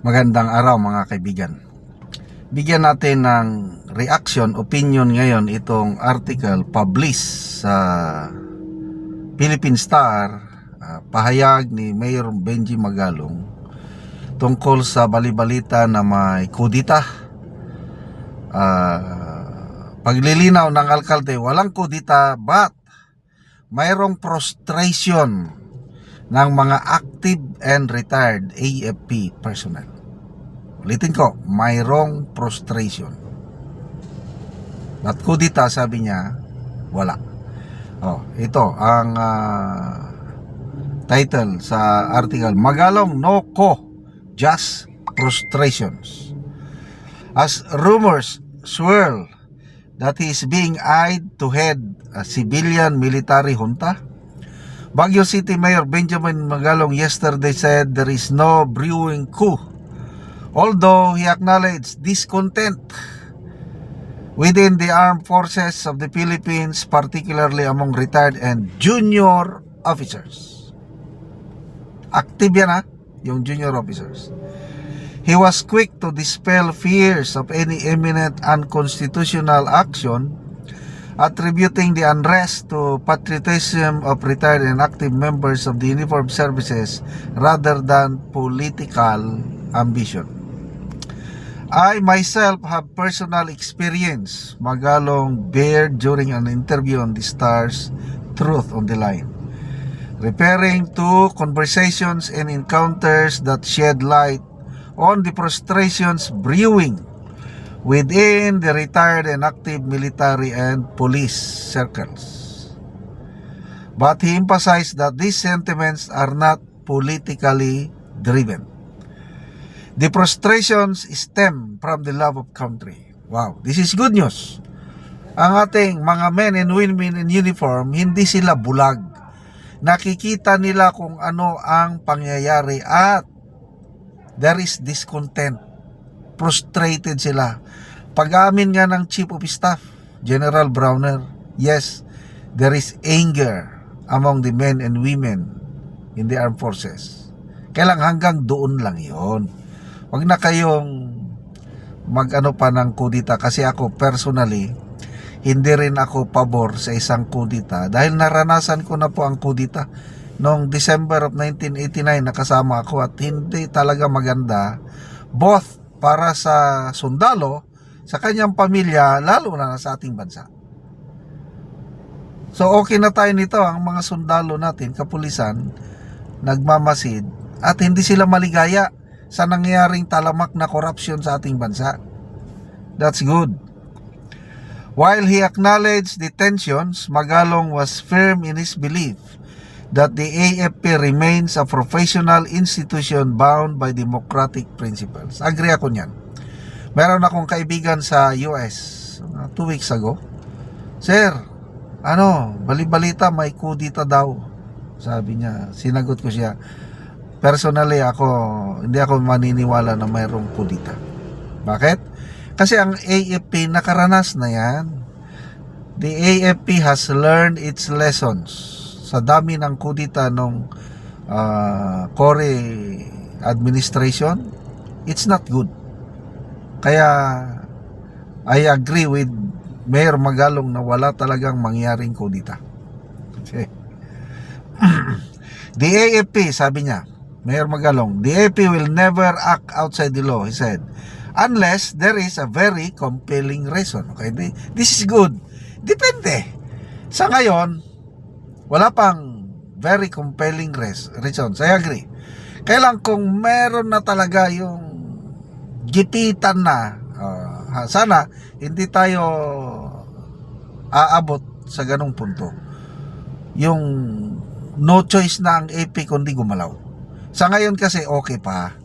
Magandang araw mga kaibigan. Bigyan natin ng reaction, opinion ngayon itong article published sa Philippine Star, ah, pahayag ni Mayor Benji Magalong tungkol sa balibalita na may kudita. Ah, paglilinaw ng alkalde, walang kudita but mayroong prostration ng mga active and retired AFP personnel. Ulitin ko, mayroong prostration. At sabi niya, wala. Oh, ito ang ah, title sa article, Magalong no ko, just prostrations. As rumors swirl that he is being eyed to head a civilian military junta, Baguio City Mayor Benjamin Magalong yesterday said there is no brewing coup. Although he acknowledged discontent within the armed forces of the Philippines, particularly among retired and junior officers. Active yan ha, yung junior officers. He was quick to dispel fears of any imminent unconstitutional action attributing the unrest to patriotism of retired and active members of the uniformed services rather than political ambition. I myself have personal experience, Magalong bared during an interview on the Stars Truth on the Line, referring to conversations and encounters that shed light on the prostrations brewing within the retired and active military and police circles. But he emphasized that these sentiments are not politically driven. The prostrations stem from the love of country. Wow, this is good news. Ang ating mga men and women in uniform, hindi sila bulag. Nakikita nila kung ano ang pangyayari at there is discontent frustrated sila. Pag-amin nga ng Chief of Staff, General Browner, yes, there is anger among the men and women in the armed forces. Kailang hanggang doon lang yon. Huwag na kayong mag-ano pa ng kudita kasi ako personally, hindi rin ako pabor sa isang kudita dahil naranasan ko na po ang kudita noong December of 1989 nakasama ako at hindi talaga maganda both para sa sundalo, sa kanyang pamilya, lalo na sa ating bansa. So okay na tayo nito ang mga sundalo natin, kapulisan, nagmamasid at hindi sila maligaya sa nangyaring talamak na korupsyon sa ating bansa. That's good. While he acknowledged the tensions, Magalong was firm in his belief that the AFP remains a professional institution bound by democratic principles. Agree ako niyan. Meron akong kaibigan sa US two weeks ago. Sir, ano, balibalita may kudita daw. Sabi niya, sinagot ko siya. Personally ako, hindi ako maniniwala na mayroong kudita. Bakit? Kasi ang AFP nakaranas na yan. The AFP has learned its lessons sa dami ng kudita nung uh, Core administration, it's not good. Kaya I agree with Mayor Magalong na wala talagang mangyaring kudita. Okay. the AFP, sabi niya, Mayor Magalong, the AFP will never act outside the law, he said, unless there is a very compelling reason. Okay, this is good. Depende. Sa ngayon, wala pang very compelling reasons. I agree. Kailan kung meron na talaga yung gipitan na, uh, sana hindi tayo aabot sa ganong punto. Yung no choice na ang AP kundi gumalaw. Sa ngayon kasi okay pa.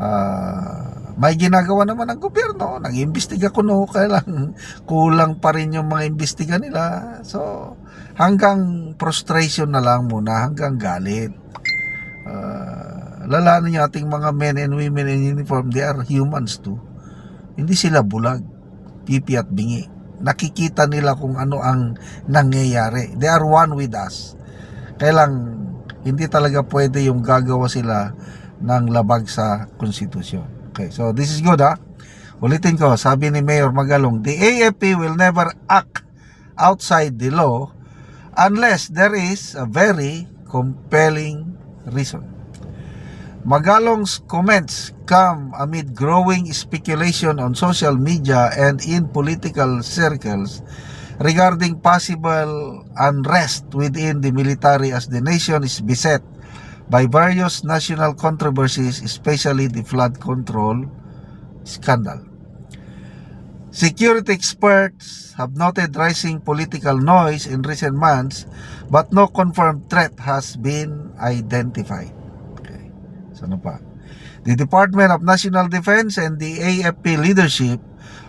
Uh, may ginagawa naman ng gobyerno, nag-imbestiga ko no, kailang kulang pa rin yung mga imbestiga nila. So, hanggang frustration na lang muna, hanggang galit. Uh, lalanin yung ating mga men and women in uniform, they are humans too. Hindi sila bulag, pipi at bingi. Nakikita nila kung ano ang nangyayari. They are one with us. Kailang hindi talaga pwede yung gagawa sila ng labag sa konstitusyon. Okay, so this is good ha. Ulitin ko, sabi ni Mayor Magalong, the AFP will never act outside the law unless there is a very compelling reason. Magalong's comments come amid growing speculation on social media and in political circles regarding possible unrest within the military as the nation is beset by various national controversies, especially the flood control scandal. Security experts have noted rising political noise in recent months, but no confirmed threat has been identified. Okay. So pa? The Department of National Defense and the AFP leadership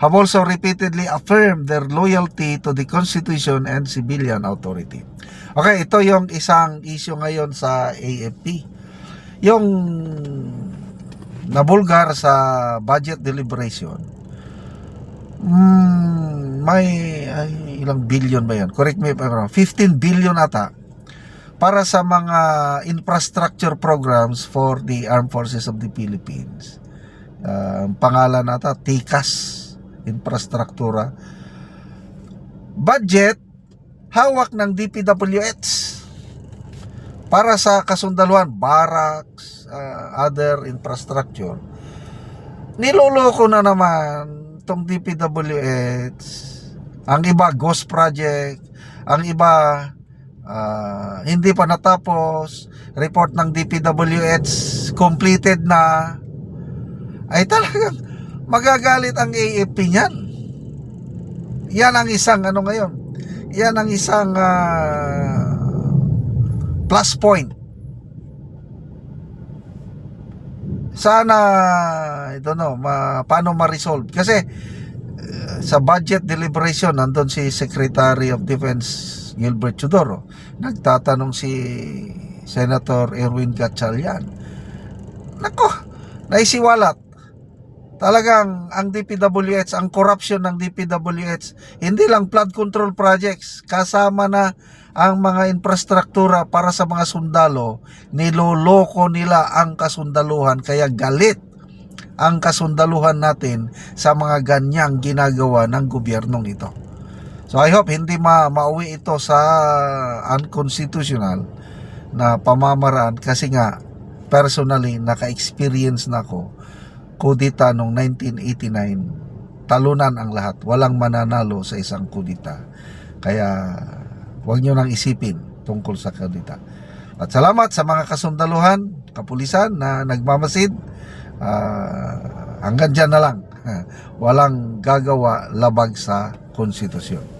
have also repeatedly affirmed their loyalty to the Constitution and civilian authority. Okay, ito yung isang issue ngayon sa AFP. Yung nabulgar sa budget deliberation, mm, may ay, ilang billion ba yan? Correct me if I'm wrong. 15 billion ata para sa mga infrastructure programs for the Armed Forces of the Philippines. Ang pangalan nata, TICAS, Infrastruktura. Budget, hawak ng DPWH para sa kasundaluhan, barracks, ah, other infrastructure. Niloloko na naman tong DPWH. Ang iba, ghost project. Ang iba, ah, hindi pa natapos. Report ng DPWH completed na. Ay talagang magagalit ang AFP niyan. Yan ang isang ano ngayon. Yan ang isang ah, plus point. Sana ito no, ma, paano ma-resolve kasi eh, sa budget deliberation nandun si Secretary of Defense Gilbert Chodoro. Nagtatanong si Senator Erwin Gatchalian. Nako, naisiwalat. Talagang ang DPWH, ang corruption ng DPWH, hindi lang flood control projects, kasama na ang mga infrastruktura para sa mga sundalo, niloloko nila ang kasundaluhan, kaya galit ang kasundaluhan natin sa mga ganyang ginagawa ng gobyernong ito. So I hope hindi ma mauwi ito sa unconstitutional na pamamaraan kasi nga personally naka-experience na ako kudita noong 1989 talunan ang lahat walang mananalo sa isang kudita. Kaya huwag nyo nang isipin tungkol sa kudita. At salamat sa mga kasundaluhan kapulisan na nagmamasid. Ah, hanggang dyan na lang. Walang gagawa labag sa konstitusyon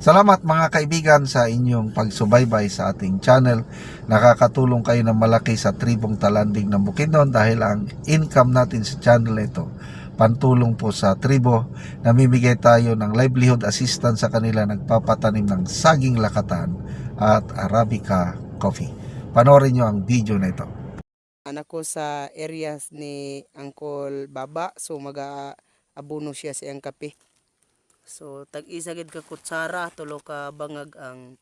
Salamat mga kaibigan sa inyong pagsubaybay sa ating channel. Nakakatulong kayo ng malaki sa tribong talanding ng Bukidnon dahil ang income natin sa channel ito pantulong po sa tribo. Namimigay tayo ng livelihood assistance sa kanila nagpapatanim ng saging lakatan at Arabica coffee. Panoorin nyo ang video na ito. anak ko sa areas ni Uncle Baba so maga-abono siya sa iyang kape so tag isa gid ka kutsara tulo ka bangag ang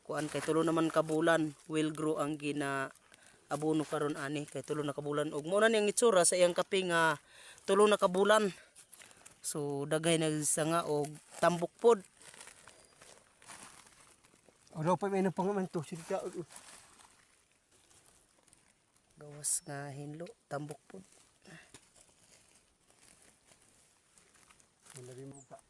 kuan kay tulo naman ka bulan will grow ang gina abono karon ani kay tulo na ka bulan ug mo na niyang itsura sa iyang kape nga tulo na ka bulan so dagay na sa nga og tambok pod Ano pa may napangaman to? Sirka. gawas nga hinlo tambok pod Wala rin mo ka.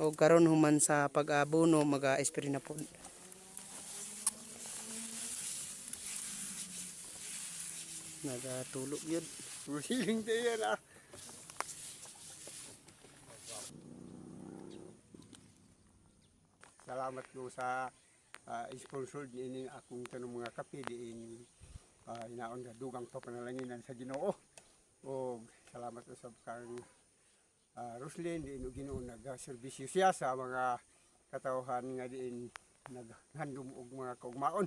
o karon human sa pag-abono maga-espri na po nagatulog yun tayo na. salamat ko sa uh, sponsor ni akong tanong mga kape diin uh, inaon nga dugang to panalanginan sa Ginoo. O salamat sa kang uh, Roslyn diin og Ginoo nagaserbisyo siya sa mga katawhan nga diin naghandom og mga kaugmaon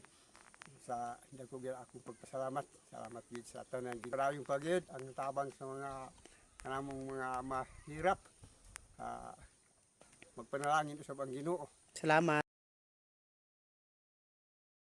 sa dako gyud akong pagpasalamat. Salamat gid sa tanan gid. Maraming pagid ang tabang sa mga kanamong mga mahirap. Ah, magpanalangin sa Ginoo. Salamat.